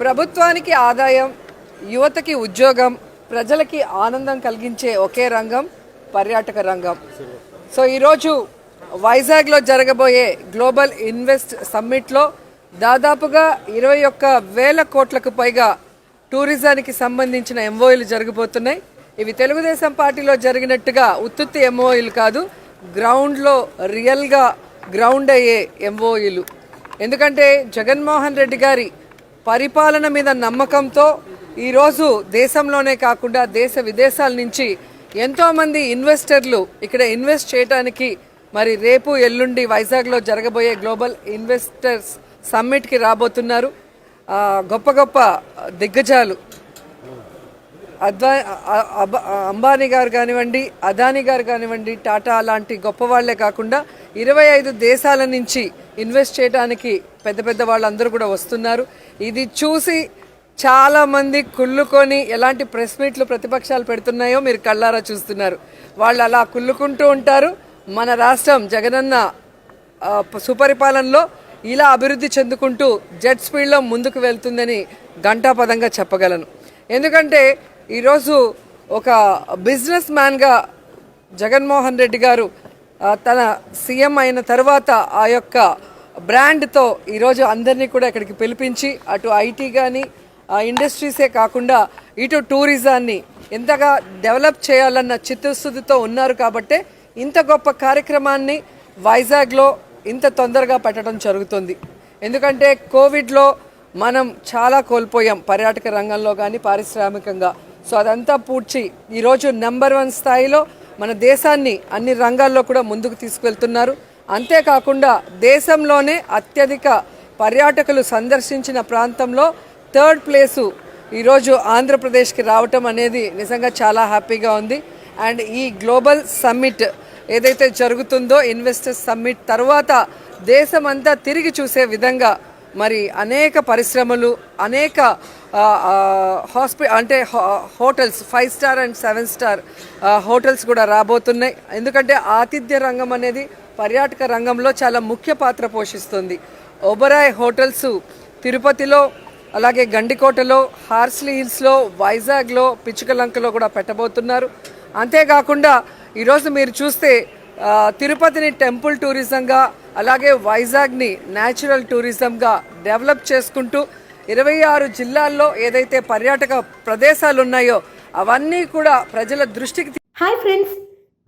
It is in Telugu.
ప్రభుత్వానికి ఆదాయం యువతకి ఉద్యోగం ప్రజలకి ఆనందం కలిగించే ఒకే రంగం పర్యాటక రంగం. సో ఈరోజు వైజాగ్లో జరగబోయే గ్లోబల్ ఇన్వెస్ట్ సమ్మిట్లో దాదాపుగా ఇరవై ఒక్క వేల కోట్లకు పైగా టూరిజానికి సంబంధించిన ఎంఓఈలు జరగబోతున్నాయి. ఇవి తెలుగుదేశం పార్టీలో జరిగినట్టుగా ఉత్తుత్తి ఎంఓఈలు కాదు గ్రౌండ్లో రియల్గా గ్రౌండ్ అయ్యే ఎంఓఈలు. ఎందుకంటే జగన్మోహన్ రెడ్డి గారి పరిపాలన మీద నమ్మకంతో ఈరోజు దేశంలోనే కాకుండా దేశ విదేశాల నుంచి ఎంతోమంది ఇన్వెస్టర్లు ఇక్కడ ఇన్వెస్ట్ చేయడానికి మరి రేపు ఎల్లుండి వైజాగ్లో జరగబోయే గ్లోబల్ ఇన్వెస్టర్స్ సమ్మిట్కి రాబోతున్నారు. గొప్ప గొప్ప దిగ్గజాలు. అద్వా అంబానీ గారు కానివ్వండి అదానీ గారు కానివ్వండి టాటా లాంటి గొప్ప వాళ్ళే కాకుండా ఇరవై ఐదు దేశాల నుంచి ఇన్వెస్ట్ చేయడానికి పెద్ద పెద్ద వాళ్ళందరూ కూడా వస్తున్నారు. ఇది చూసి చాలామంది కుళ్ళుకొని ఎలాంటి ప్రెస్ మీట్లు ప్రతిపక్షాలు పెడుతున్నాయో మీరు కళ్ళారా చూస్తున్నారు. వాళ్ళు అలా కుళ్ళుకుంటూ ఉంటారు. మన రాష్ట్రం జగనన్న సుపరిపాలనలో ఇలా అభివృద్ధి చెందుకుంటూ జెట్ స్పీడ్లో ముందుకు వెళ్తుందని ఘంటాపదంగా చెప్పగలను. ఎందుకంటే ఈరోజు ఒక బిజినెస్ మ్యాన్గా జగన్మోహన్ రెడ్డి గారు తన సీఎం అయిన తర్వాత ఆ యొక్క బ్రాండ్తో ఈరోజు అందరినీ కూడా ఇక్కడికి పిలిపించి అటు ఐటీ కానీ ఆ ఇండస్ట్రీసే కాకుండా ఇటు టూరిజాన్ని ఎంతగా డెవలప్ చేయాలన్న చిత్తశుద్ధితో ఉన్నారు కాబట్టే ఇంత గొప్ప కార్యక్రమాన్ని వైజాగ్లో ఇంత తొందరగా పెట్టడం జరుగుతుంది. ఎందుకంటే కోవిడ్లో మనం చాలా కోల్పోయాం పర్యాటక రంగంలో కానీ పారిశ్రామికంగా. సో అదంతా పూడ్చి ఈరోజు నెంబర్ వన్ స్థాయిలో మన దేశాన్ని అన్ని రంగాల్లో కూడా ముందుకు తీసుకువెళ్తున్నారు అంతేకాకుండా దేశంలోనే అత్యధిక పర్యాటకులు సందర్శించిన ప్రాంతంలో థర్డ్ ప్లేసు ఈరోజు ఆంధ్రప్రదేశ్కి రావటం అనేది నిజంగా చాలా హ్యాపీగా ఉంది. అండ్ ఈ గ్లోబల్ సమ్మిట్ ఏదైతే జరుగుతుందో ఇన్వెస్టర్స్ సమ్మిట్ తర్వాత దేశమంతా తిరిగి చూసే విధంగా మరి అనేక పరిశ్రమలు అనేక హాస్పి అంటే hotels five star and seven star hotels కూడా రాబోతున్నాయి. ఎందుకంటే ఆతిథ్య రంగం అనేది పర్యాటక రంగంలో చాలా ముఖ్య పాత్ర పోషిస్తుంది. ఒబరాయ్ హోటల్స్ తిరుపతిలో అలాగే గండికోటలో హార్స్లీ హిల్స్లో వైజాగ్లో పిచ్చుకలంకలో కూడా పెట్టబోతున్నారు. అంతేకాకుండా ఈరోజు మీరు చూస్తే తిరుపతిని టెంపుల్ టూరిజంగా అలాగే వైజాగ్ని న్యాచురల్ టూరిజంగా డెవలప్ చేసుకుంటూ ఇరవై ఆరు జిల్లాల్లో ఏదైతే పర్యాటక ప్రదేశాలు ఉన్నాయో అవన్నీ కూడా ప్రజల దృష్టికి హాయ్ ఫ్రెండ్స్